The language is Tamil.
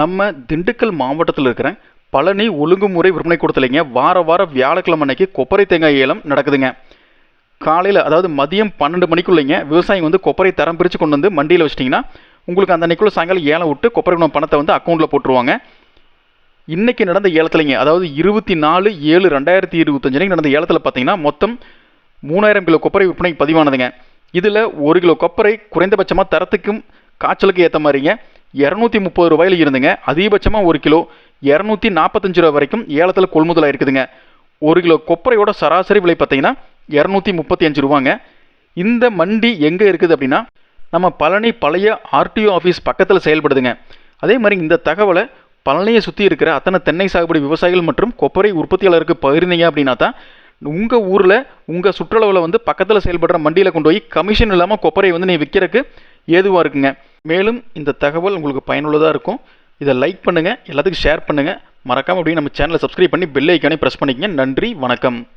நம்ம திண்டுக்கல் மாவட்டத்தில் இருக்கிற பழனி ஒழுங்குமுறை விற்பனை கொடுத்தலைங்க வார வாரம் வியாழக்கிழமை அன்னைக்கு கொப்பரை தேங்காய் ஏலம் நடக்குதுங்க. காலையில் அதாவது மதியம் பன்னெண்டு மணிக்குள்ளேங்க விவசாயம் வந்து கொப்பரை தரம் பிரித்து கொண்டு வந்து மண்டியில் வச்சிட்டிங்கன்னா உங்களுக்கு அந்த அன்றைக்குள்ளே சாயங்காலம் ஏலம் விட்டு கொப்பரை குணம் பணத்தை வந்து அக்கௌண்ட்டில் போட்டுருவாங்க. இன்னைக்கு நடந்த ஏலத்துலைங்க அதாவது இருபத்தி நாலு ஏழு ரெண்டாயிரத்தி இருபத்தஞ்சு நடந்த ஏலத்தில் பார்த்தீங்கன்னா மொத்தம் மூணாயிரம் கிலோ கொப்பரை விற்பனை பதிவானதுங்க. இதில் ஒரு கிலோ கொப்பரை குறைந்தபட்சமாக தரத்துக்கும் காய்ச்சலுக்கு ஏற்ற மாதிரிங்க இரநூத்தி முப்பது ரூபாயில் இருந்துங்க. அதிகபட்சமாக ஒரு கிலோ இரநூத்தி நாற்பத்தஞ்சு ரூபா வரைக்கும் ஏலத்தில் கொள்முதல் இருக்குதுங்க ஒரு கிலோ கொப்பரையோட சராசரி விலை பார்த்தீங்கன்னா இரநூத்தி முப்பத்தி அஞ்சு ரூபாங்க. இந்த மண்டி எங்கே இருக்குது அப்படின்னா நம்ம பழனி பழைய ஆர்டிஓ ஆஃபீஸ் பக்கத்தில் செயல்படுதுங்க. அதே மாதிரி இந்த தகவலை பழனியை சுற்றி இருக்கிற அத்தனை தென்னை சாகுபடி விவசாயிகள் மற்றும் கொப்பரை உற்பத்தியாளருக்கு பகிர்ந்தீங்க அப்படின்னா தான் உங்கள் ஊரில் உங்கள் சுற்றளவில் வந்து பக்கத்தில் செயல்படுற மண்டியில் கொண்டு போய் கமிஷன் இல்லாமல் கொப்பரை வந்து நீ விற்கிறக்கு ஏதுவாக இருக்குங்க. மேலும் இந்த தகவல் உங்களுக்கு பயனுள்ளதாக இருக்கும். இதை லைக் பண்ணுங்கள் எல்லாத்துக்கும் ஷேர் பண்ணுங்கள் மறக்காமல் அப்படியே நம்ம சேனலை சப்ஸ்கிரைப் பண்ணி பெல் ஐக்கானே ப்ரெஸ் பண்ணிக்கங்க. நன்றி வணக்கம்.